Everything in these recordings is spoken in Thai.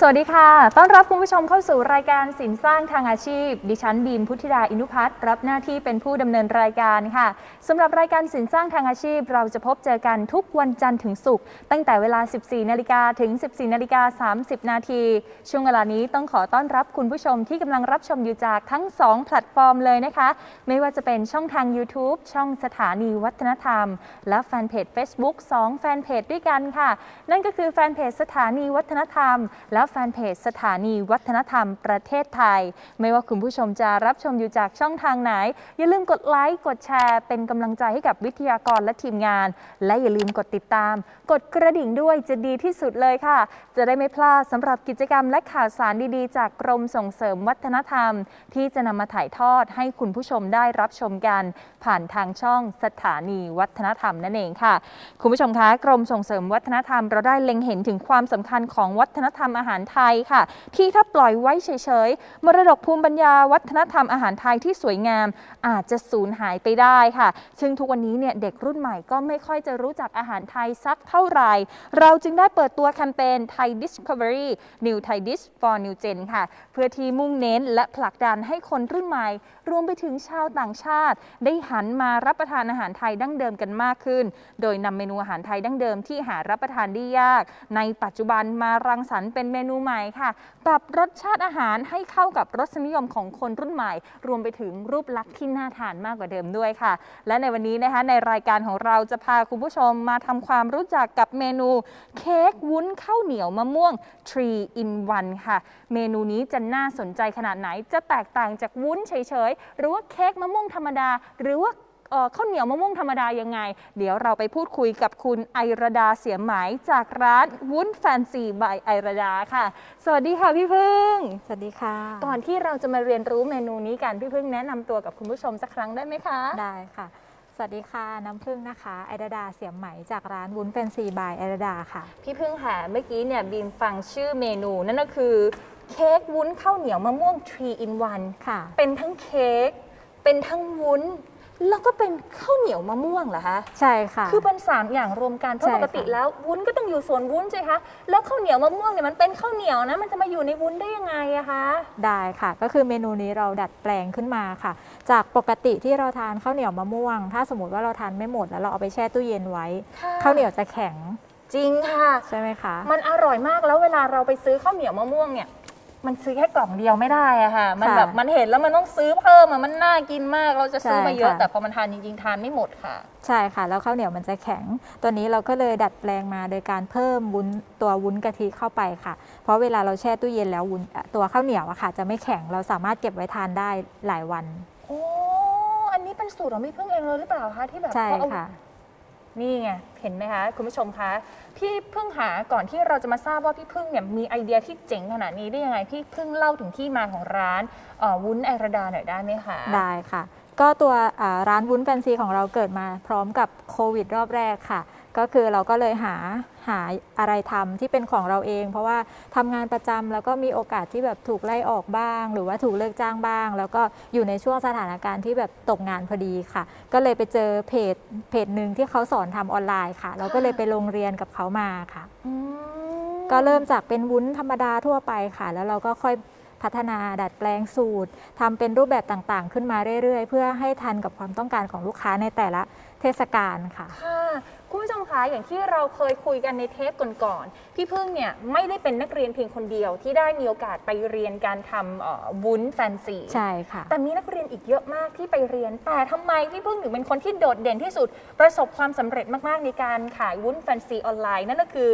สวัสดีค่ะ ต้อนรับคุณผู้ชมเข้าสู่รายการสินสร้างทางอาชีพ ดิฉันบีมพุทธิดาอินุพัฒน์รับหน้าที่เป็นผู้ดำเนินรายการค่ะสำหรับรายการสินสร้างทางอาชีพ เราจะพบเจอกันทุกวันจันทร์ถึงศุกร์ตั้งแต่เวลา 14 นาฬิกาถึง 14 นาฬิกา 30 นาที ช่วงเวลานี้ต้องขอต้อนรับคุณผู้ชมที่กำลังรับชมอยู่จากทั้ง 2 แพลตฟอร์มเลยนะคะ ไม่ว่าจะเป็นช่องทาง YouTube ช่องสถานีวัฒนธรรม และแฟนเพจ Facebook 2 แฟนเพจด้วยกันค่ะ นั่นก็คือแฟนเพจสถานีวัฒนธรรม และแฟนเพจสถานีวัฒนธรรมประเทศไทย ไม่ว่าคุณผู้ชมจะรับชมอยู่จากช่องทางไหน อย่าลืมกดไลค์ กดแชร์ เป็นกำลังใจให้กับวิทยากรและทีมงาน และอย่าลืมกดติดตาม กดกระดิ่งด้วยจะดีที่สุดเลยค่ะ จะได้ไม่พลาดสำหรับกิจกรรมและข่าวสารดีๆ จากกรมส่งเสริมวัฒนธรรม ที่จะนำมาถ่ายทอดให้คุณผู้ชมได้รับชมกัน ผ่านทางช่องสถานีวัฒนธรรมนั่นเองค่ะ คุณผู้ชมคะกรมส่งเสริมวัฒนธรรมเราได้เล็งเห็นถึงความสำคัญของวัฒนธรรมอาหารไทยค่ะ ที่ถ้าปล่อยไว้เฉยๆ มรดกภูมิปัญญาวัฒนธรรมอาหารไทยที่สวยงามอาจจะสูญหายไปได้ค่ะ ซึ่งทุกวันนี้เนี่ยเด็กรุ่นใหม่ก็ไม่ค่อยจะรู้จักอาหารไทยสักเท่าไหร่ เราจึงได้เปิดตัวแคมเปญ Thai Discovery New Thai Dish for New Gen ค่ะ เพื่อที่มุ่งเน้นและผลักดันให้คนรุ่นใหม่ รวมไปถึงชาวต่างชาติ ได้หันมารับประทานอาหารไทยดั้งเดิมกันมากขึ้น โดยนำเมนูอาหารไทยดั้งเดิมที่หารับประทานได้ยาก ในปัจจุบันมารังสรรค์เป็นเมนูใหม่ค่ะ ปรับรสชาติอาหารให้เข้ากับรสนิยมของคนรุ่นใหม่ รวมไปถึงรูปลักษณ์ที่น่าทานมากกว่าเดิมด้วยค่ะ และในวันนี้นะคะในรายการของเราจะพาคุณผู้ชมมาทำความรู้จักกับเมนูเค้กวุ้นข้าวเหนียวมะม่วง 3 in 1 ค่ะ เมนูนี้จะน่าสนใจขนาดไหนจะแตกต่างจากวุ้นเฉยๆ หรือว่าเค้กมะม่วงธรรมดา หรือว่า ข้าวเหนียวมะม่วงธรรมดายังไง เดี๋ยวเราไปพูดคุยกับคุณไอรดาเสียมหมายจากร้านวุ้นแฟนซีบายไอรดาค่ะ สวัสดีค่ะพี่พึ่ง สวัสดีค่ะ ก่อนที่เราจะมาเรียนรู้เมนูนี้กันพี่พึ่งแนะนำตัวกับคุณผู้ชมสักครั้งได้ไหมคะ ได้ค่ะสวัสดีค่ะ น้ำพึ่งนะคะ ไอดาดาเสียมไหมจากร้านวุ้นแฟนซีบายไอดาดาค่ะ พี่พึ่งค่ะ เมื่อกี้เนี่ยบีมฟังชื่อเมนูนั่นก็คือเค้กวุ้นข้าวเหนียวมะม่วง 3 in 1 ค่ะ เป็นทั้งเค้กเป็นทั้งวุ้น แล้วก็เป็นข้าวเหนียวมะม่วงเหรอคะใช่ค่ะ คือเป็นสามอย่างรวมกันเพราะใช่ปค่ะ กติแล้ววุ้นก็ต้องอยู่ส่วนวุ้นใช่คะแล้วข้าวเหนียวมะม่วงเนี่ยมันเป็นข้าวเหนียวนะ มันจะมาอยู่ในวุ้นได้ยังไงอะคะ ได้ค่ะ ก็คือเมนูนี้เราดัดแปลงขึ้นมาค่ะ จากปกติที่เราทานข้าวเหนียวมะม่วง ถ้าสมมติว่าเราทานไม่หมดแล้วเราเอาไปแช่ตู้เย็นไว้ข้าวเหนียวจะแข็งจริงค่ะ ใช่ไหมคะ มันอร่อยมากแล้วเวลาเราไปซื้อข้าวเหนียวมะม่วงเนี่ย มันซื้อแค่กล่องเดียวไม่ได้อะค่ะ มันค่ะแบบมันเห็นแล้วมันต้องซื้อเพิ่มอะมันน่ากินมาก เราจะซื้อใช่มาเยอะค่ะ แต่พอมันทานจริงๆทานไม่หมดค่ะ ใช่ค่ะ แล้วข้าวเหนียวมันจะแข็ง ตัวนี้เราก็เลยดัดแปลงมาโดยการเพิ่มวุ้นตัววุ้นกะทิเข้าไปค่ะ เพราะเวลาเราแช่ตู้เย็นแล้ววุ้นเอ่อตัวข้าวเหนียวอะค่ะ จะไม่แข็งเราสามารถเก็บไว้ทานได้หลายวัน โอ้ อันนี้เป็นสูตรของพี่พึ่งเองเลยหรือเปล่าคะที่แบบใช่เขาเอาค่ะ นี่ไง เห็นไหมคะ คุณผู้ชมคะ พี่พึ่งหาก่อนที่เราจะมาทราบว่าพี่พึ่งเนี่ยมีไอเดียที่เจ๋งขนาดนี้ได้ยังไง พี่พึ่งเล่าถึงที่มาของร้านเอ่อวุ้นไอระดาหน่อยได้ไหมคะ ได้ค่ะ ก็ตัวอ่าร้านวุ้นแฟนซีของเราเกิดมาพร้อมกับโควิดรอบแรกค่ะ ก็คือเราก็เลยหาหาอะไรทำที่เป็นของเราเอง เพราะว่าทำงานประจำแล้วก็มีโอกาสที่แบบถูกไล่ออกบ้าง หรือว่าถูกเลิกจ้างบ้าง แล้วก็อยู่ในช่วงสถานการณ์ที่แบบตกงานพอดีค่ะ ก็เลยไปเจอเพจเพจหนึ่งที่เขาสอนทำออนไลน์ค่ะ เราก็เลยไปลงเรียนกับเขามาค่ะอืมก็เริ่มจากเป็นวุ้นธรรมดาทั่วไปค่ะ แล้วเราก็ค่อยพัฒนาดัดแปลงสูตรทำเป็นรูปแบบต่างๆ ขึ้นมาเรื่อยๆ เพื่อให้ทันกับความต้องการของลูกค้าในแต่ละ เทศกาลค่ะ ค่ะคุณผู้ชมคะอย่างที่เราเคยคุยกันในเทปก่อนๆพี่พึ่งเนี่ยไม่ได้เป็นนักเรียนเพียงคนเดียวที่ได้มีโอกาสไปเรียนการทำเอ่อวุ้นแฟนซีใช่ค่ะ แต่มีนักเรียนอีกเยอะมากที่ไปเรียน แต่ทำไมพี่พึ่งถึงเป็นคนที่โดดเด่นที่สุด ประสบความสำเร็จมากๆในการขายวุ้นแฟนซีออนไลน์นั่นก็คือ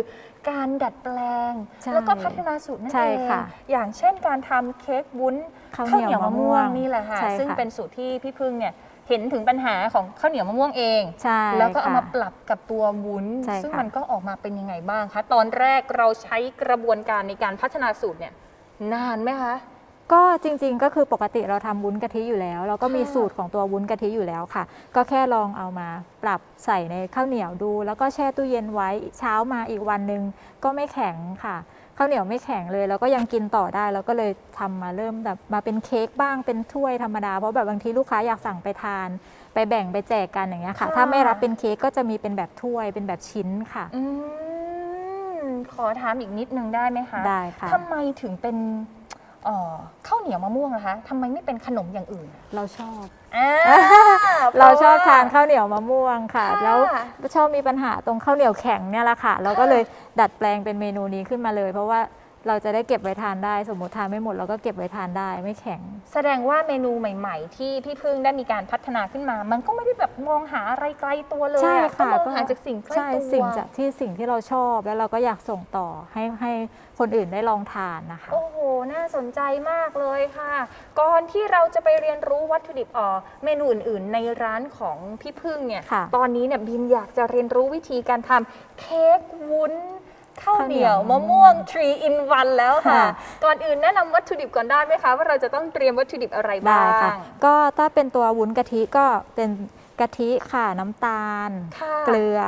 การดัดแปลง ใช่แล้วก็พัฒนาสูตรนั่นใช่เองค่ะอย่างเช่นการทำเค้กวุ้นข้าวเหนียวมะม่วงนี่แหละค่ะใช่ค่ะ ซึ่งเป็นสูตรที่พี่พึ่งเนี่ย เห็นถึงปัญหาของข้าวเหนียวมะม่วงเอง ใช่แล้วก็เอาค่ะมาปรับกับตัววุ้น ใช่ซึ่งค่ะ มันก็ออกมาเป็นยังไงบ้างคะ ตอนแรกเราใช้กระบวนการในการพัฒนาสูตรเนี่ยนานไหมคะ ก็จริงๆ ก็คือปกติเราทำวุ้นกะทิอยู่แล้ว เราก็มีค่ะ สูตรของตัววุ้นกะทิอยู่แล้วค่ะ ก็แค่ลองเอามาปรับใส่ในข้าวเหนียวดู แล้วก็แช่ตู้เย็นไว้เช้ามาอีกวันหนึ่งก็ไม่แข็งค่ะ ข้าวเหนียวไม่แข็งเลยแล้วก็ยังกินต่อได้แล้วก็เลยทำมาเริ่มแบบมาเป็นเค้กบ้างเป็นถ้วยธรรมดา เพราะแบบบางทีลูกค้าอยากสั่งไปทาน ไปแบ่งไปแจกกันอย่างเงี้ยค่ะค่ะถ้าไม่รับเป็นเค้กก็จะมีเป็นแบบถ้วยเป็นแบบชิ้นค่ะอืมขอถามอีกนิดนึงได้ไหมคะได้ค่ะทำไมถึงเป็น เอ่อข้าวเหนียวมะม่วงนะคะทำไมไม่เป็นขนมอย่างอื่นเราชอบ อ่า เราชอบพะว่ทานข้าวเหนียวมะม่วงค่ะ ค่ะแล้วชอบมีปัญหาตรงข้าวเหนียวแข็งเนี่ยแหละค่ะ เราก็ค่ะเลยดัดแปลงเป็นเมนูนี้ขึ้นมาเลย เพราะว่า เราจะได้เก็บไว้ทานได้ สมมติทานไม่หมดเราก็เก็บไว้ทานได้ไม่แข็ง แสดงว่าเมนูใหม่ ๆ ที่พี่พึ่งได้มีการพัฒนาขึ้นมา มันก็ไม่ได้แบบมองหาอะไรไกลตัวเลยใช่อะค่ะก็มองหาจากสิ่งใกล้ใช่ตัวสิ่งจากที่สิ่งที่เราชอบแล้วเราก็อยากส่งต่อให้ให้คนอื่นได้ลองทานนะคะ โอ้โห น่าสนใจมากเลยค่ะ ก่อนที่เราจะไปเรียนรู้วัตถุดิบเอ่อเมนูอื่น ๆ ในร้านของพี่พึ่งเนี่ยค่ะตอนนี้เนี่ยบิมอยากจะเรียนรู้วิธีการทำเค้กวุ้น ข้าวเหนียวข้าวเหนียวมะม่วง 3 in 1 แล้วค่ะ ค่ะ ก่อนอื่นแนะนำวัตถุดิบก่อนได้ไหมคะ ว่าเราจะต้องเตรียมวัตถุดิบอะไรได้บ้าค่ะงก็ถ้าเป็นตัววุ้นกะทิก็เป็นกะทิค่ะน้ำตาล ค่ะ เกลือ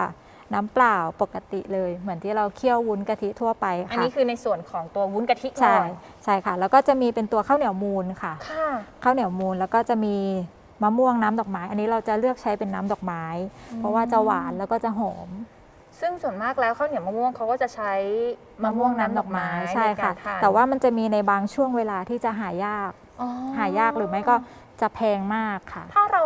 น้ำเปล่าปกติเลย เหมือนที่เราเคี่ยววุ้นกะทิทั่วไปอันค่ะนี้คือในส่วนของตัววุ้นกะทิใช่ก่อนใช่ค่ะ แล้วก็จะมีเป็นตัวข้าวเหนียวมูลค่ะ ค่ะ ข้าวเหนียวมูลแล้วก็จะมีมะม่วงน้ำดอกไม้ อันนี้เราจะเลือกใช้เป็นน้ำดอกไม้ เพราะว่าจะหวานแล้วก็จะหอม ซึ่งส่วนมากแล้วข้าวเหนียวมะม่วงเขาก็จะใช้มะม่วงน้ำดอกไม้ใช่ค่ะนการทานแต่ว่ามันจะมีในบางช่วงเวลาที่จะหายากอ๋อหายากหรือไม่ก็จะแพงมากค่ะ ถ้าเรา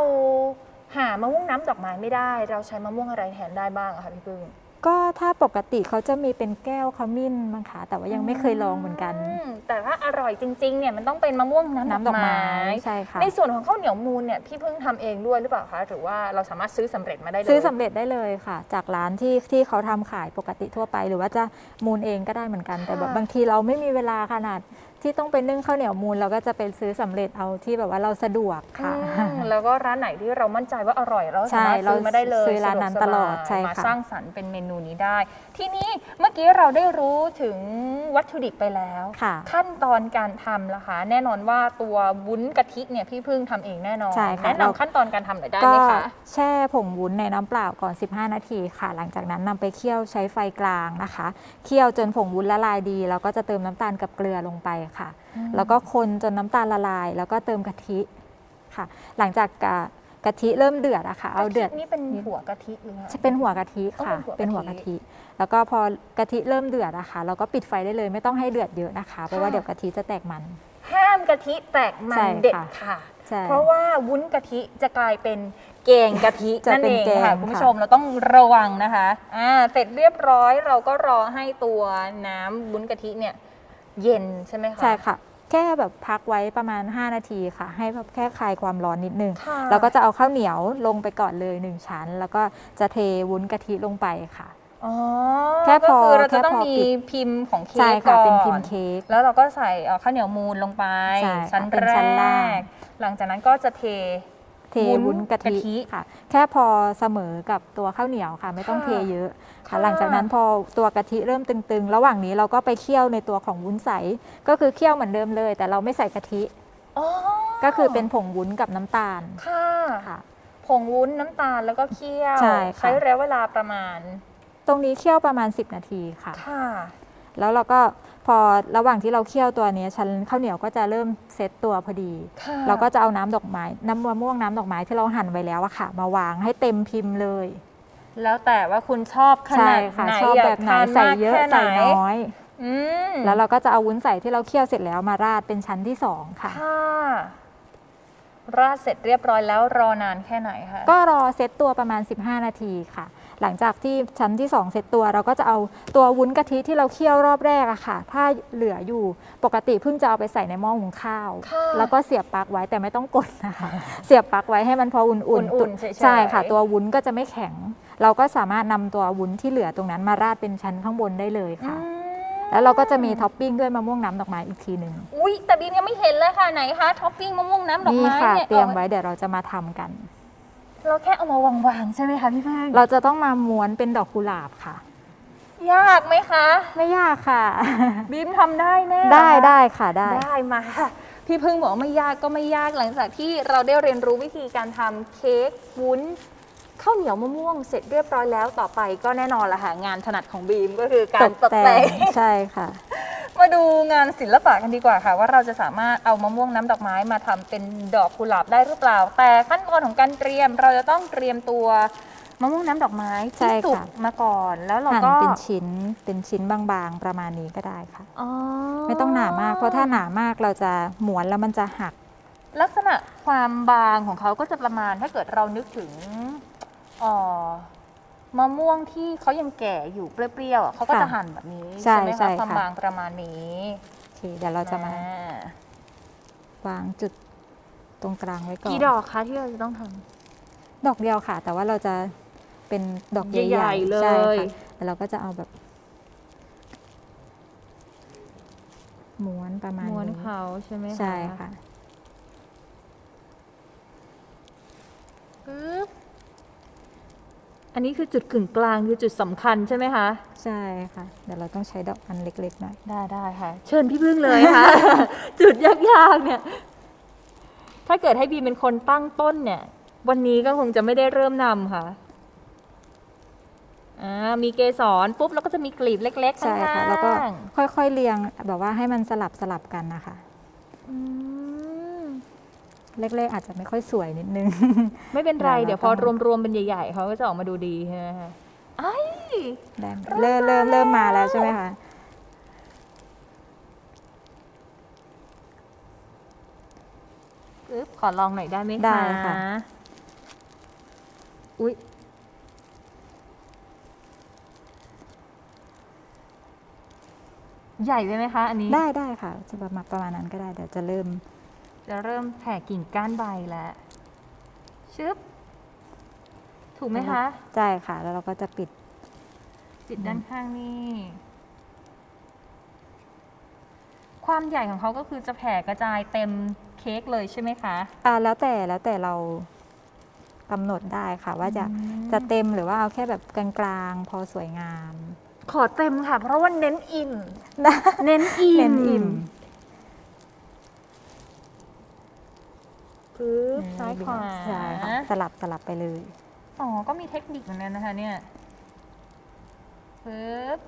หามะม่วงน้ำดอกไม้ไม่ได้ เราใช้มะม่วงอะไรแทนได้บ้างอะคะพี่พึ่ง ก็ถ้าปกติเขาจะมีเป็นแก้วขมิ้นมั้งคะแต่ว่ายังไม่เคยลองเหมือนกันอืมแต่ถ้าอร่อยจริงๆเนี่ยมันต้องเป็นมะม่วงน้ำน้ำดดออกกไม้ไม้ใช่ค่ะในส่วนของข้าวเหนียวมูลเนี่ยพี่พึ่งทำเองด้วยหรือเปล่าคะหรือว่าเราสามารถซื้อสำเร็จมาได้เลยซื้อสำเร็จได้เลยค่ะ จากร้านที่ที่เขาทำขายปกติทั่วไป หรือว่าจะมูลเองก็ได้เหมือนกัน แต่แบบบางทีเราไม่มีเวลาขนาด ที่ต้องไปนึ่งข้าวเหนียวมูลเราก็จะไปซื้อสำเร็จเอาที่แบบว่าเราสะดวกค่ะ อืมแล้วก็ร้านไหนที่เรามั่นใจว่าอร่อยเราสามารถใช่เราซื้อมาได้เลยซื้อร้านนั้นสะวกตลอดสบายใช่มาค่ะสร้างสรรค์เป็นเมนูนี้ได้ ทีนี้เมื่อกี้เราได้รู้ถึงวัตถุดิบไปแล้ว ค่ะ ขั้นตอนการทำล่ะคะ แน่นอนว่าตัววุ้นกะทิเนี่ยพี่พึ่งทำเองแน่นอนใช่ค่ะแนะเรา นำขั้นตอนการทำหน่อยได้ก็ไหมคะ แช่ผงวุ้นในน้ำเปล่าก่อน 15 นาทีค่ะ หลังจากนั้นนำไปเคี่ยวใช้ไฟกลางนะคะ เคี่ยวจนผงวุ้นละลายดี แล้วก็จะเติมน้ำตาลกับเกลือลงไปค่ะอืมแล้วก็คนจนน้ำตาลละลาย แล้วก็เติมกะทิค่ะ หลังจากกะกะทิเริ่มเดือดอะค่ะเอาเดือดกะทินี่เป็นหัวกะทิหรือคะจะเป็นหัวกะทิค่ะอ๋อเป็เป็นนหัหัววกะกะทิทิ แล้วก็พอกะทิเริ่มเดือดอะค่ะเราก็ปิดไฟได้เลยไม่ต้องให้เดือดเยอะนะคะ เพราะว่าค่ะเดี๋ยวกะทิจะแตกมัน ห้ามกะทิแตกมัใช่นค่ะเด็ดค่ะใช่เพราะว่าวุ้นกะทิจะกลายเป็นแกงกะทิจะนั่นเป็นเองแกงค่ะค่ะคุณผู้ชมเราต้องระวังนะคะอ่าเสร็จเรียบร้อยเราก็รอให้ตัวน้ำวุ้นกะทิเนี่ย เย็นใช่ไหมคะใช่ค่ะ แค่แบบพักไว้ประมาณ 5 นาทีค่ะ ให้แบบแค่คลายความร้อนนิดนึง ค่ะ แล้วก็จะเอาข้าวเหนียวลงไปก่อนเลย1ชั้น แล้วก็จะเทวุ้นกะทิลงไปค่ะ อ๋อแค่พอก็คือเราจะต้องแค่พอมีปิด พิมพ์ของเค้ใช่กค่ะ ก่อนเป็นพิมพ์เค้ก แล้วเราก็ใส่เอ่อข้าวเหนียวมูนลงไปใช่ค่ะชั้นเป็นแรชั้นล่าง ก หลังจากนั้นก็จะเท เทวุ้นวุ้นกะกะทิทิค่ะ แค่พอเสมอกับตัวข้าวเหนียวค่ะ ไม่ต้องค่ะเทเยอะค่ะค่ะหลังจากนั้นพอตัวกะทิเริ่มตึงๆ ระหว่างนี้เราก็ไปเคี่ยวในตัวของวุ้นใส ก็คือเคี่ยวเหมือนเดิมเลย แต่เราไม่ใส่กะทิอ๋อก็คือเป็นผงวุ้นกับน้ำตาลค่ะค่ะผงวุ้นน้ำตาลแล้วก็เคี่ยวใช่ค่ะใช้ระยะเวลาประมาณ ตรงนี้เคี่ยวประมาณ 10 นาทีค่ะค่ะ แล้วเราก็พ อระหว่างที่เราเคี่ยวตัวเนี้ยชั้นข้าวเหนียวก็จะเริ่มเซตตัวพอดี ค่ะเราก็จะเอาน้ำดอกไม้น้ำมะม่วงน้ำดอกไม้ที่เราหั่นไว้แล้วอะค่ะ มาวางให้เต็มพิมพ์เลย แล้วแต่ว่าคุณชอบขใช่นาดค่ะ ไหนชอบยากแบบไหนทานใส่มากเยอะแค่ไหนใส่น้อย อืมแล้วเราก็จะเอาวุ้นใส่ที่เราเคี่ยวเสร็จแล้วมาราดเป็นชั้นที่สองค่ะ ค่ะราดเสร็จเรียบร้อยแล้วรอนานแค่ไหนคะก็รอเซตตัวประมาณ 15 นาทีค่ะ หลังจากที่ชั้นที่ 2เซตตัว เราก็จะเอาตัววุ้นกะทิที่เราเคี่ยวรอบแรกอะค่ะ ถ้าเหลืออยู่ปกติเพิ่งจะเอาไปใส่ในหม้อหุงข้าว ค่ะแล้วก็เสียบปลั๊กไว้แต่ไม่ต้องกดนะคะ เสียบปลั๊กไว้ให้มันพออุ่นอุ่นๆเฉยๆ ใช่ค่ะ ตัววุ้นก็จะไม่แข็ง เราก็สามารถนำตัววุ้นที่เหลือตรงนั้นมาราดเป็นชั้นข้างบนได้เลยค่ะ อืมแล้วเราก็จะมีท็อปปิ้งด้วยมะม่วงน้ำดอกไม้อีกทีหนึ่งอุ้ยแต่บีมยังไม่เห็นเลยค่ะไหนคะท็อปปิ้งมะม่วงน้ำดอกนี่ไม้ค่ะ เนี่ยเตรียมไว้เดี๋ยวเราจะมาทำกัน เราแค่เอามาวางๆใช่ไหมคะพี่เพิ่งเราจะต้องมาม้วนเป็นดอกกุหลาบค่ะ ยากไหมคะ ไม่ยากค่ะ บีมทำได้แน่ได้เหรอคะได้ค่ะได้ ได้มาค่ะพี่พึ่งบอกว่าไม่ยากก็ไม่ยากหลังจากที่เราได้เรียนรู้วิธีการทำเค้กวุ้นข้าวเหนียวมะม่วงเสร็จเรียบร้อยแล้วต่อไปก็แน่นอนละค่ะงานถนัดของบีมก็คือการตกแต่ง ใช่ค่ะ มาดูงานศิลปะกันดีกว่าค่ะ ว่าเราจะสามารถเอามะม่วงน้ำดอกไม้มาทำเป็นดอกกุหลาบได้หรือเปล่า แต่ขั้นตอนของการเตรียมเราจะต้องเตรียมตัวมะม่วงน้ำดอกไม้ใช่ที่ค่ะ สุกมาก่อนแล้วเราหั่นก็เป็นชิ้นเป็นชิ้นบางๆ ประมาณนี้ก็ได้ค่ะ อ๋อไม่ต้องหนามากเพราะถ้าหนามากเราจะหมวนแล้วมันจะหัก ลักษณะความบางของเขาก็จะประมาณถ้าเกิดเรานึกถึงเอ่อ มะม่วงที่เขายังแก่อยู่เปรี้ยวๆอะเขาก็ค่ะจะหั่นแบบนี้ใช่ไหมใช่คะความค่ะ บางประมาณนี้โอเคเดี๋ยวเราจะมาอ่วางจุดตรงกลางไว้ก่อนกี่ดอกคะที่เราจะต้องท ดอกเดียวค่ะ แต่ว่าเราจะเป็นดอกำใหญ่ๆเลใช่ยค่ะแล้วเราก็จะเอาแบบม้วนประมาณม้วนนี้เขาใช่ไหมคะใช่ค่ะปึ๊บ อันนี้คือจุดกึ่งกลางคือจุดสำคัญใช่ไหมคะ ใช่ค่ะ เดี๋ยวเราต้องใช้ดอกอันเล็กๆหน่อย ได้ได้ค่ะ เชิญพี่พึ่งเลยค่ะ จุดยากๆเนี่ย ถ้าเกิดให้บีเป็นคนตั้งต้นเนี่ย วันนี้ก็คงจะไม่ได้เริ่มนำค่ะอ่ามีเกสรปุ๊บแล้วก็จะมีกลีบเล็กๆใช่ข้างค่ะๆแล้วก็ค่อยๆเรียงแบบว่าให้มันสลับสลับกันนะคะ อืม เล็กๆอาจจะไม่ค่อยสวยนิดนึง ไม่เป็นไร เดี๋เดี๋ยยววพอเราต้องรวมๆเป็นใหญ่ๆเขาก็จะออกมาดูดีใช่ไหมคะไอ้ได้ไหมเริ่มเริ่มเริ่มมาแล้วใช่ไหมคะปึ๊บขอลองหน่อยได้ไหมคะ ได้ค่ะ อุ๊ย ใหญ่ไปไหมคะ อันนี้ ได้ได้ค่ะ จะประมาณประมาณนั้นก็ได้ เดี๋ยวจะเริ่ม จะเริ่มแผ่กิ่งก้านใบแล้วชึบ ถูกไหมคะ ใช่ค่ะ แล้วเราก็จะปิด ปิดด้านข้างนี่ ความใหญ่ของเขาก็คือจะแผ่กระจายเต็มเค้กเลยใช่ไหมคะ อ่าแล้วแต่แล้วแต่เรากำหนดได้ค่ะ ว่าจะอืมจะเต็มหรือว่าเอาแค่แบบกลางๆพอสวยงาม ขอเต็มค่ะ เพราะว่าเน้นอิ่ม เน้นอิ่มเน้นอิ่ม ปึ๊บซ้ายขวาใช่ค่ะสลับสลับไปเลย อ๋อ ก็มีเทคนิคเหมือนกันนะคะเนี่ยปึ๊บ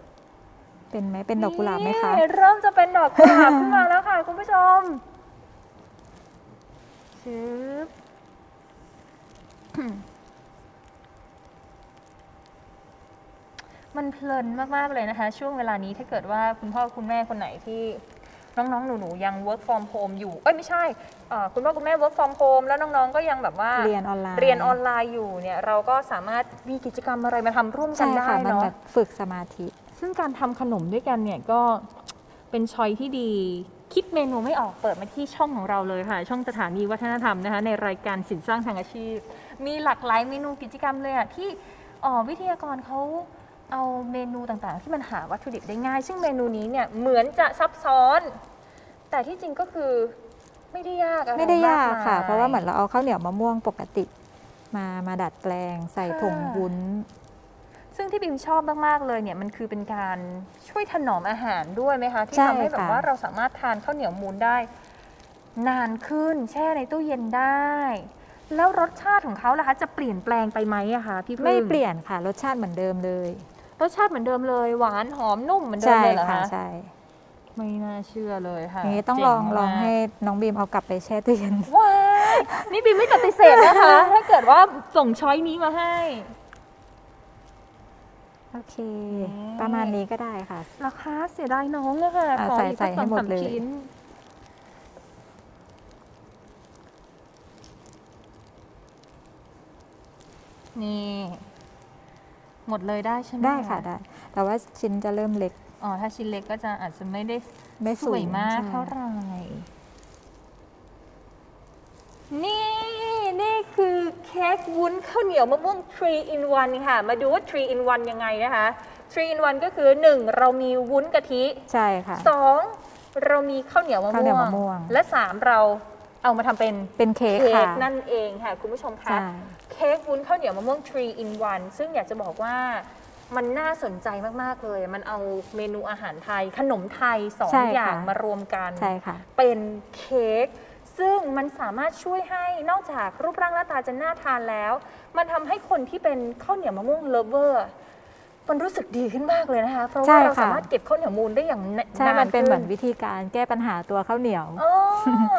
เป็นไหมเป็นดอกกุหลาบไหมคะ นี่เริ่มจะเป็นดอกกุหลาบขึ้นมาแล้วค่ะ คุณผู้ชมชึบมันเพลินมาก ๆ เลยนะคะ ช่วงเวลานี้ถ้าเกิดว่าคุณพ่อคุณแม่คนไหนที่ น้องๆ หนูๆ ยัง work from home อยู่ เอ้ยไม่ใช่เอ่อคุณพ่อคุณแม่ work from home แล้วน้องๆ ก็ยังแบบว่าเรียนออนไลน์เรียนออนไลน์อยู่เนี่ยเราก็สามารถมีกิจกรรมอะไรมาทำร่วมกันใช่ได้ค่ะมันเนาะ แบบฝึกสมาธิ ซึ่งการทำขนมด้วยกันเนี่ยก็เป็นชอยที่ดี คิดเมนูไม่ออกเปิดมาที่ช่องของเราเลยค่ะ ช่องสถานีวัฒนธรรมนะคะ ในรายการสินสร้างทางอาชีพ มีหลากหลายเมนูกิจกรรมเลยอะที่เอ่อวิทยากรเขา เอาเมนูต่างๆ ที่มันหาวัตถุดิบได้ง่าย ซึ่งเมนูนี้เนี่ยเหมือนจะซับซ้อน แต่ที่จริงก็คือไม่ได้ยากอะไรไม่ได้ยากมค่ะมเพราะว่าเหมือนเราเอาข้าวเหนียวมะม่วงปกติ มามาดัดแปลง ใส่ถุงค่ะวุ้น ซึ่งที่บิมชอบมากๆเลยเนี่ยมันคือเป็นการช่วยถนอมอาหารด้วยไหมคะที่ใช่ทำให้แบบค่ะ ว่าเราสามารถทานข้าวเหนียวมูนได้ นานขึ้นแช่ในตู้เย็นได้ แล้วรสชาติของเขาล่ะคะ จะเปลี่ยนแปลงไปไหมอะคะพี่พึ่ง ไม่เปลี่ยนค่ะ รสชาติเหมือนเดิมเลย รสชาติเหมือนเดิมเลย หวานหอมนุ่มเหมือนเดิมใช่เลยเหรอค่ะคะใช่ไม่น่าเชื่อเลยค่ะอย่างนี้ต้องเจ๋ลองมากลองให้น้องบีมเอากลับไปแช่ตู้เย็น ว้ายนี่บิมไม่ปฏิเสธนะคะ ถ้าเกิดว่าส่งช้อยนี้มาให้ โอเค อืม ประมาณนี้ก็ได้ค่ะ ราคาเสียดายน้องอะค่ะอะขอใส่อีกใส่สักให้หมดสองสาเลย ชิ้นนี่ หมดเลยได้ใช่ไหมได้ค่ะได้ แต่ว่าชิ้นจะเริ่มเล็ก อ๋อ ถ้าชิ้นเล็กก็จะอาจจะไม่ได้ไม่สสูงวยมากใช่เท่าไหร่นี่นี่คือเค้กวุ้นข้าวเหนียวมะม่วง 3 in 1 ค่ะ มาดูว่า 3 in 1 ยังไงนะคะ 3 in 1 ก็คือ 1 เรามีวุ้นกะทิ ใช่ค่ะสองเรามีข้าวเหนียวมะข้าวเหนีม่ยววมะม่วงและสามเราเอามาทำเป็นเป็นเค้กเค้ค่ะกนั่นเองค่ะ คุณผู้ชมคะใช่ เค้กวุ้นข้าวเหนียวมะม่วง 3 in 1 ซึ่งอยากจะบอกว่ามันน่าสนใจมาก ๆ เลย มันเอาเมนูอาหารไทย ขนมไทยสองใช่ค่ะอย่างมารวมกัน ใช่ค่ะ เป็นเค้กซึ่งมันสามารถช่วยให้นอกจากรูปร่างหน้าตาจะน่าทานแล้ว มันทำให้คนที่เป็นข้าวเหนียวมะม่วงเลฟเวอร์ มันรู้สึกดีขึ้นมากเลยนะคะ เพราะใช่ว่าเราค่ะสามารถเก็บข้าวเหนียวมูลได้อย่างใช่นานมันเป็นเหมือนขึ้วิธีการแก้ปัญหาตัวข้าวเหนียวอ๋อ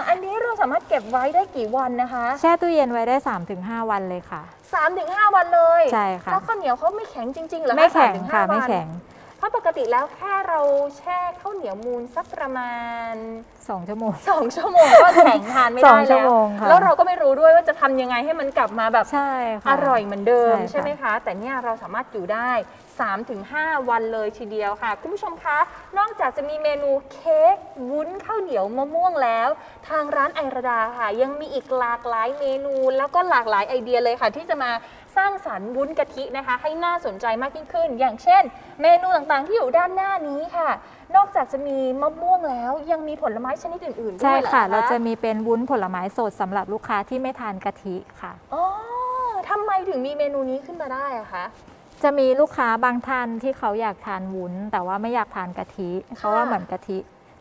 อันนี้เราสามารถเก็บไว้ได้กี่วันนะคะ แช่ตู้เย็นไว้ได้ 3-5 วันเลยค่ะสามถึงห้าวันเลย ใช่ค่ะ แล้วข้าวเหนียวเขาไม่แข็งจริงๆเหรอคะไม่แข็ง3-5ค่ะวันไม่แข็งเพ ราะปกติแล้วแค่เราแช่ข้าวเหนียวมูลสักประมาณ2ชั่วโมง สองชั่วโมงก็แข็งทานไม่สอได้งชั่แล้ววโมงค่ะ แล้วเราก็ไม่รู้ด้วยว่าจะทำยังไงให้มันกลับมาแบบ ใช่ค่ะ อร่อยเหมือนเดิมใช่ค่ะ ใช่ไหมคะ แต่เนี่ยเราสามารถอยู่ได้ 3-5 วันเลยทีเดียวค่ะ คุณผู้ชมคะ นอกจากจะมีเมนูเค้กวุ้นข้าวเหนียวมะม่วงแล้ว ทางร้านไอระดาค่ะ ยังมีอีกหลากหลายเมนูแล้วก็หลากหลายไอเดียเลยค่ะ ที่จะมา สร้างสรรค์วุ้นกะทินะคะ ให้น่าสนใจมากยิ่งขึ้น อย่างเช่น เมนูต่างๆที่อยู่ด้านหน้านี้ค่ะ นอกจากจะมีมะม่วงแล้วยังมีผลไม้ชนิดอื่นๆด้ใช่วยหอค่ะ เราจะมีเป็นวุ้นผลไม้สดสำหรับลูกค้าที่ไม่ทานกะทิค่ะ อ๋อทำไมถึงมีเมนูนี้ขึ้นมาได้อะคะ จะมีลูกค้าบางท่านที่เขาอยากทานวุ้น แต่ว่าไม่อยากทานกะทิเพราะว่าเหมือนกะทิ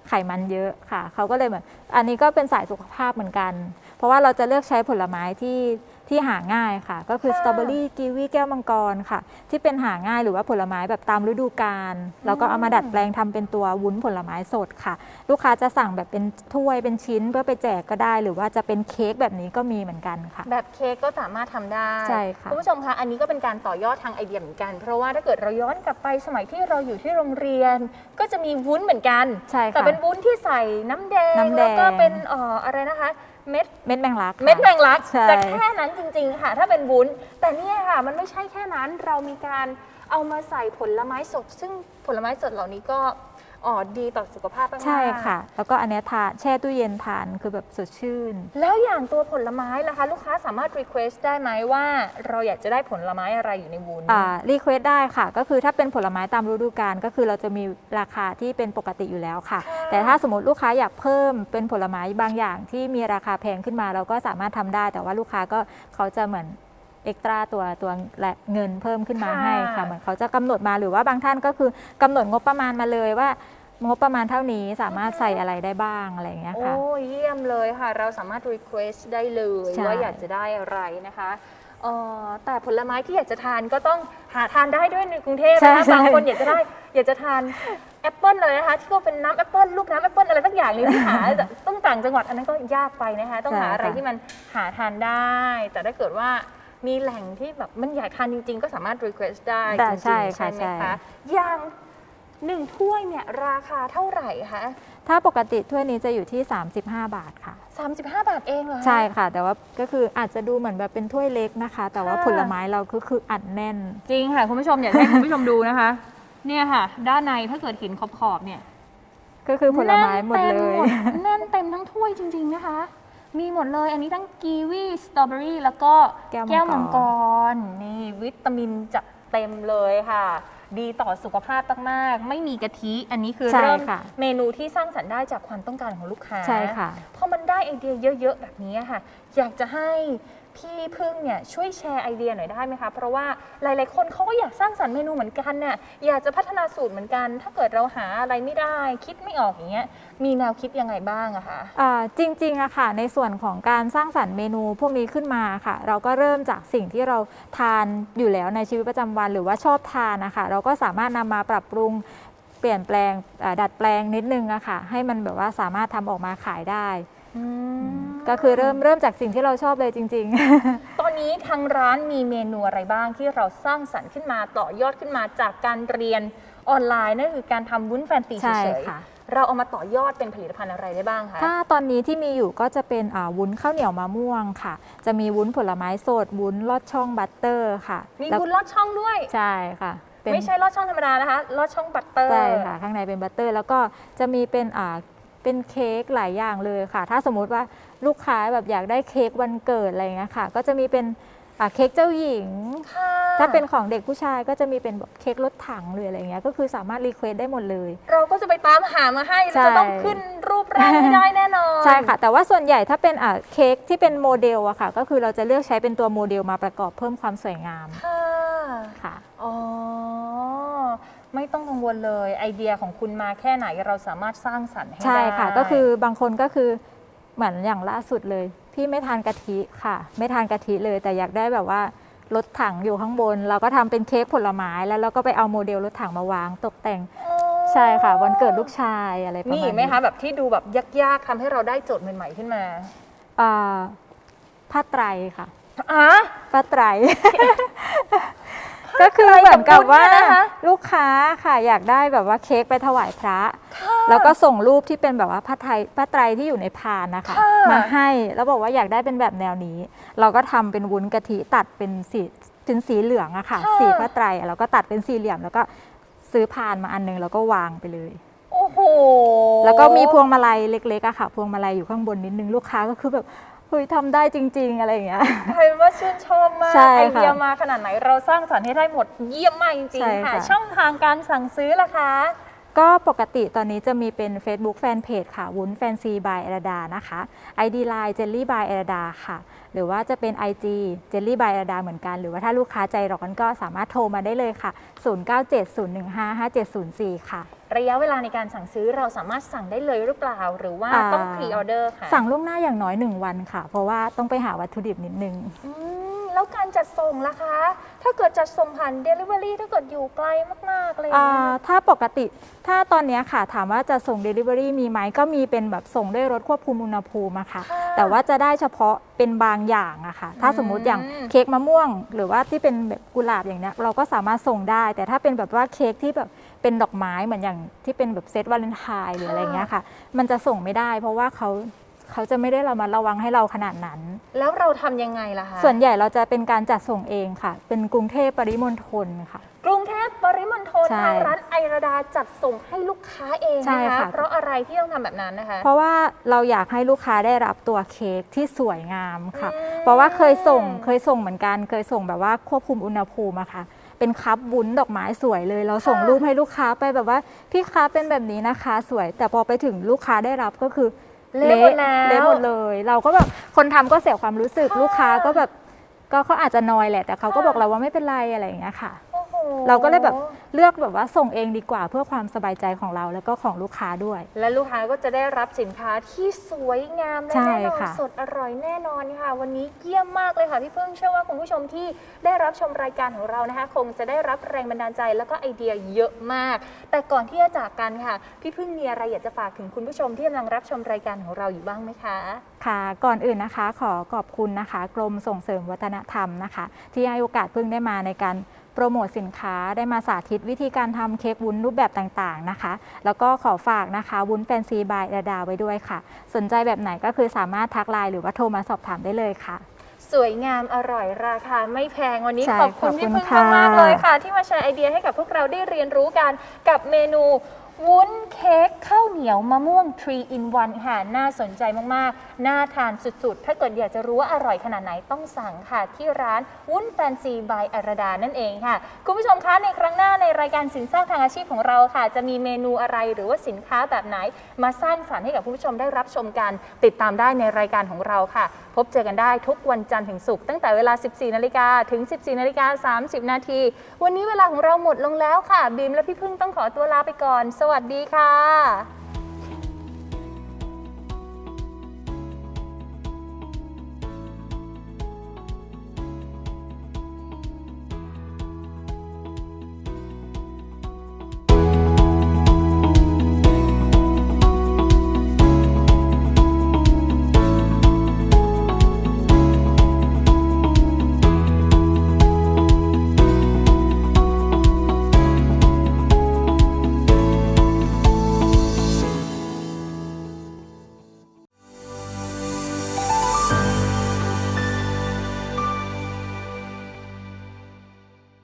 ไขมันเยอะค่ะ เขาก็เลยเหมือนอันนี้ก็เป็นสายสุขภาพเหมือนกันเพ ราะว่าเราจะเลือกใช้ผลไม้ที่ที่หาง่ายค่ะ ก็คือค่ะสตรอเบอรี่กีวีแก้วมังกรค่ะ ที่เป็นหาง่ายหรือว่าผลไม้แบบตามฤดูกาลแล้วก็เอามาดัดแปลงทำเป็นตัววุ้นผลไม้สดค่ะ ลูกค้าจะสั่งแบบเป็นถ้วยเป็นชิ้นเพื่อไปแจกก็ได้ หรือว่าจะเป็นเค้กแบบนี้ก็มีเหมือนกันค่ะ แบบเค้กก็สามารถทำได้ใช่ค่ะคุณผู้ชมคะอันนี้ก็เป็นการต่อยอดทางไอเดียเหมือนกัน เพราะว่าถ้าเกิดเราย้อนกลับไปสมัยที่เราอยู่ที่โรงเรียน ก็จะมีวุ้นเหมือนกันใช่ค่ะแต่เป็นวุ้นที่ใส่น้ำแดงน้ำแดงแล้วก็เป็นเอ่ออะไรนะคะ เม็ดเม็ดแมงลักค่ะ เม็ดแมงลักใช่ จะแค่นั้นจริงๆค่ะ ถ้าเป็นวุ้น แต่เนี่ยค่ะ มันไม่ใช่แค่นั้นเรามีการเอามาใส่ผลไม้สด ซึ่งผลไม้สดเหล่านี้ก็ อ๋อดีต่อสุขภาพมากๆใช่ค่ะ แล้วก็อันเนี้ยทานแช่ตู้เย็นทานคือแบบสดชื่น แล้วอย่างตัวผลไม้ล่ะคะ ลูกค้าสามารถรีเควสได้ไหมว่าเราอยากจะได้ผลไม้อะไรอยู่ในวุ้น อ่ารีเควสได้ค่ะ ก็คือถ้าเป็นผลไม้ตามฤดูกาลก็คือเราจะมีราคาที่เป็นปกติอยู่แล้วค่ะค่ะแต่ถ้าสมมติลูกค้าอยากเพิ่มเป็นผลไม้บางอย่างที่มีราคาแพงขึ้นมา เราก็สามารถทำได้ แต่ว่าลูกค้าก็เขาจะเหมือน เอ็กตร้าตัวตัวและเงินเพิ่มขึ้นมาให้ค่ะเหมือนเขาจะกำหนดมาหรือว่าบางท่านก็คือกำหนดงบประมาณมาเลยว่างบประมาณเท่านี้สามารถใส่อะไรได้บ้างอะไรอย่างเงี้ยโอ้ค่ะเยี่ยมเลยค่ะ เราสามารถรีเควสได้เลยใช่ว่าอยากจะได้อะไรนะคะเอ่อแต่ผลไม้ที่อยากจะทานก็ต้องหาทานได้ด้วยในกรุงเทพใช่นะคะใช่บางคนอยากจะได้อยากจะทานแอปเปิลอะไรนะคะที่ก็เป็นน้ำแอปเปิลลูกน้ำแอปเปิลอะไรสักอย่างหนึงที่หาต้องต่างจังหวัดอันนั้นก็ยากไปนะคะ ต้องหาอะไรที่มันหาทานได้ แต่ถ้าเกิดว่า มีแหล่งที่แบบมันอยากทานจริง ๆ ก็สามารถรีเควสได้ได้จริงใช่ๆค่ะใช่ไหมใช่ คะอย่างหนึ่งถ้วยเนี่ยราคาเท่าไหร่คะถ้าปกติถ้วยนี้จะอยู่ที่ 35 บาทค่ะ 35 บาทเองเหรอคะ ใช่ค่ะ แต่ว่าก็คืออาจจะดูเหมือนแบบเป็นถ้วยเล็กนะคะ แต่ว่าค่ะ ผลไม้เราก็คืออัดแน่น จริงค่ะคุณผู้ชมอยากให้คุณผู้ชมดูนะคะ เนี่ยค่ะ ด้านในถ้าเกิดเห็นขอบๆเนี่ยก็คือผลไม้หมดเลยแน่นเต็มทั้งถ้วยจริง ๆนะคะ มีหมดเลย อันนี้ทั้งกีวีสตรอเบอรี่แล้วก็แก้วมังกรแก้วมังกร นี่วิตามินจะเต็มเลยค่ะ ดีต่อสุขภาพมากๆ ไม่มีกะทิ อันนี้คือใช่เริ่มค่ะ เมนูที่สร้างสรรค์ได้จากความต้องการของลูกค้า ใช่ค่ะ พอมันได้ไอเดียเยอะ ๆ แบบนี้ค่ะ อยากจะให้ พี่พึ่งเนี่ยช่วยแชร์ไอเดียหน่อยได้ไหมคะ เพราะว่าหลาย ๆ คนเขาก็อยากสร้างสรรค์เมนูเหมือนกันน่ะอยากจะพัฒนาสูตรเหมือนกัน ถ้าเกิดเราหาอะไรไม่ได้ คิดไม่ออกอย่างเงี้ยมีแนวคิดยังไงบ้างอะคะอ่าจริงๆอะค่ะ ในส่วนของการสร้างสรรค์เมนูพวกนี้ขึ้นมาค่ะ เราก็เริ่มจากสิ่งที่เราทานอยู่แล้วในชีวิตประจำวัน หรือว่าชอบทานนะคะเราก็สามารถนำมาปรับปรุงเปลี่ยนแปลงอ่าดัดแปลงนิดนึงอะค่ะให้มันแบบว่าสามารถทำออกมาขายได้ ก็คือเริ่มเริ่มจากสิ่งที่เราชอบเลยจริง ๆ ตอนนี้ทางร้านมีเมนูอะไรบ้างที่เราสร้างสรรค์ขึ้นมาต่อยอดขึ้นมาจากการเรียนออนไลน์นั่นคือการทำวุ้นแฟนตีเฉใช่ยค่ะ ๆเราเอามาต่อยอดเป็นผลิตภัณฑ์อะไรได้บ้างคะ ถ้าตอนนี้ที่มีอยู่ก็จะเป็นอ่าวุ้นข้าวเหนียวมะม่วงค่ะ จะมีวุ้นผลไม้สดวุ้นลอดช่องบัตเตอร์ค่ะมีแล้ววุ้นลอดช่องด้วย ใช่ค่ะเป็น ไม่ใช่ลอดช่องธรรมดานะคะลอดช่องบัตเตอร์ ใช่ค่ะ ข้างในเป็นบัตเตอร์ แล้วก็จะมีเป็นอ่า เป็นเค้กหลายอย่างเลยค่ะ ถ้าสมมุติว่าลูกค้าแบบอยากได้เค้กวันเกิดอะไรอย่างเงี้ยค่ะ ก็จะมีเป็นอ่าเค้กเจ้าหญิง ค่ะถ้าเป็นของเด็กผู้ชายก็จะมีเป็นแบบเค้กรถถังหรืออะไรเงี้ย ก็คือสามารถรีเควสได้หมดเลย เราก็จะไปตามหามาให้ใช่เราจะต้องขึ้นรูปร่างให้ได้แน่นอน ใช่ค่ะ แต่ว่าส่วนใหญ่ถ้าเป็นอ่าเค้กที่เป็นโมเดลอะค่ะ ก็คือเราจะเลือกใช้เป็นตัวโมเดลมาประกอบเพิ่มความสวยงาม ค่ะค่ะ อ๋อ ไม่ต้องกังวลเลยไอเดียของคุณมาแค่ไหนเราสามารถสร้างสรรค์ให้ได้ ใช่ค่ะ ก็คือบางคนก็คือเหมือนอย่างล่าสุดเลย พี่ไม่ทานกะทิค่ะ ไม่ทานกะทิเลยแต่อยากได้แบบว่ารถถังอยู่ข้างบน เราก็ทำเป็นเค้กผลไม้แล้วเราก็ไปเอาโมเดลรถถังมาวางตกแต่งใช่ค่ะ วันเกิดลูกชายอะไรประมีมาณอีกไหมคะแบบที่ดูแบบยากๆทำให้เราได้โจทย์ใหม่ๆขึ้นมาอ่าผ้าไตรค่ะอะผ้าไตร ก็คือเหมือนกับว่ากับวุ้นเนี่ยนะคะลูกค้าค่ะอยากได้แบบว่าเค้กไปถวายพระ แล้วก็ส่งรูปที่เป็นแบบว่าผ้าไทยผ้าไตรที่อยู่ในพานนะคะค่ะมาให้แล้วบอกว่าอยากได้เป็นแบบแนวนี้ เราก็ทำเป็นวุ้นกะทิตัดเป็นสีเป็นสีเหลืองอะค่ะ สีผ้าไตรแล้วก็ตัดเป็นสี่เหลี่ยม แล้วก็ซื้อพานมาอันนึงแล้วก็วางไปเลยโอ้โหแล้วก็มีพวงมาลัยเล็กๆอะค่ะ พวงมาลัยอยู่ข้างบนนิดนึงลูกค้าก็คือแบบ เฮ้ยทำได้จริง ๆ อะไรอย่างเงี้ย ใครว่าชื่นชอบมาก ใช่ไอค่ะเดียมาขนาดไหนเราสร้างสรรค์ให้ได้หมดเยี่ยมมากจริงใช่ๆค่ะ ค่ะ ช่องทางการสั่งซื้อล่ะคะ ก็ปกติตอนนี้จะมีเป็น Facebook Fanpage ค่ะ วุ้นแฟนซีบายเอรดานะคะ ID Line Jelly by เอรดาค่ะ หรือว่าจะเป็น IG Jelly by เอรดาเหมือนกัน หรือว่าถ้าลูกค้าใจร้อนก็สามารถโทรมาได้เลยค่ะ 0970155704 ค่ะ ระยะเวลาในการสั่งซื้อเราสามารถสั่งได้เลยหรือเปล่า หรือว่าอ่าต้องพรีออเดอร์ค่ะ สั่งล่วงหน้าอย่างน้อย 1 วันค่ะ เพราะว่าต้องไปหาวัตถุดิบนิดนึง อืมแล้วการจัดส่งล่ะคะ ถ้าเกิดจัดส่งผ่าน Delivery ถ้าเกิดอยู่ไกลมากๆอะไรอย่างอ่าเงี้ยถ้าปกติถ้าตอนเนี้ยค่ะถามว่าจะส่ง Delivery มีไหมก็มีเป็นแบบส่งด้วยรถควบคุมอุณหภูมิอะค่ะ ค่ะ แต่ว่าจะได้เฉพาะเป็นบางอย่างอะค่ะ ถ้าสมมุติอย่างอืม เค้กมะม่วง หรือว่าที่เป็นแบบกุหลาบอย่างเนี้ยเราก็สามารถส่งได้ แต่ถ้าเป็นแบบว่าเค้กที่แบบเป็นดอกไม้เหมือนอย่างที่เป็นแบบเซตวาเลนไทน์หรืออะไรเงี้ยค่ะ มันจะส่งไม่ได้ เพราะว่าเขา เขาจะไม่ได้ระมัดระวังให้เราขนาดนั้น แล้วเราทำยังไงล่ะคะส่วนใหญ่เราจะเป็นการจัดส่งเองค่ะ เป็นกรุงเทพปริมณฑลค่ะ กรุงเทพปริมณฑลใช่ทางร้านไอราดาจัดส่งให้ลูกค้าเองใช่นะคะ ค่ะ เพราะอะไรที่ต้องทำแบบนั้นนะคะ เพราะว่าเราอยากให้ลูกค้าได้รับตัวเค้กที่สวยงามค่ะ อืม เพราะว่าเคยส่งเคยส่งเหมือนกัน เคยส่งแบบว่าควบคุมอุณหภูมิอะค่ะ เป็นคัพวุ้นดอกไม้สวยเลย เราส่งรูปให้ลูกค้าไปแบบว่าพี่คะเป็นแบบนี้นะคะสวย แต่พอไปถึงลูกค้าได้รับก็คือ เละหมดแล้ว เละหมดเลย เราก็แบบคนทำก็เสียความรู้สึกค่ะลูกค้าก็แบบก็เขาอาจจะนอยแหละแต่เขาก็บอกเราว่าไม่เป็นไรอะไรอย่างเงี้ยค่ะโอ้โห เราก็เลยแบบเลือกแบบว่าส่งเองดีกว่าเพื่อความสบายใจของเราแล้วก็ของลูกค้าด้วย และลูกค้าก็จะได้รับสินค้าที่สวยงามและใช่แน่นอนค่ะสดอร่อยแน่นอนค่ะ วันนี้เยี่ยมมากเลยค่ะพี่พึ่งเชื่อว่าคุณผู้ชมที่ได้รับชมรายการของเรานะคะ คงจะได้รับแรงบันดาลใจแล้วก็ไอเดียเยอะมาก แต่ก่อนที่จะจากกันค่ะ พี่พึ่งมีอะไรอยากจะฝากถึงคุณผู้ชมที่กำลังรับชมรายการของเราอยู่บ้างไหมคะ ค่ะ ก่อนอื่นนะคะ ขอขอบคุณนะคะ กรมส่งเสริมวัฒนธรรมนะคะ ที่ให้โอกาสเพิ่งได้มาในการ โปรโมทสินค้าได้มาสาธิตวิธีการทำเค้กวุ้นรูปแบบต่างๆนะคะ แล้วก็ขอฝากนะคะ วุ้นแฟนซีบายระดาไว้ด้วยค่ะ สนใจแบบไหนก็คือสามารถทักไลน์หรือว่าโทรมาสอบถามได้เลยค่ะ สวยงามอร่อยราคาไม่แพงวันนี้ใช่ขอบคุณขอบคุพี่ณพึ่งค่ะ มากๆเลยค่ะ ที่มาแชร์ไอเดียให้กับพวกเราได้เรียนรู้กันกับเมนู วุ้นเค้กข้าวเหนียวมะม่วง 3 in 1 ค่ะ น่าสนใจมาก ๆ น่าทานสุด ๆ ถ้าเกิดอยากจะรู้ว่าอร่อยขนาดไหนต้องสั่งค่ะ ที่ร้านวุ้นแฟนซีบายอรดานั่นเองค่ะ คุณผู้ชมคะในครั้งหน้าในรายการสินสร้างทางอาชีพของเราค่ะ จะมีเมนูอะไรหรือว่าสินค้าแบบไหน มาสร้างสรรค์ให้กับคุณผู้ชมได้รับชมกัน ติดตามได้ในรายการของเราค่ะพบเจอกันได้ทุกวันจันทร์ถึงศุกร์ตั้งแต่เวลา 14 นาฬิกาถึง 14 นาฬิกา 30 นาที วันนี้เวลาของเราหมดลงแล้วค่ะ บีมและพี่พึ่งต้องขอตัวลาไปก่อน สวัสดีค่ะ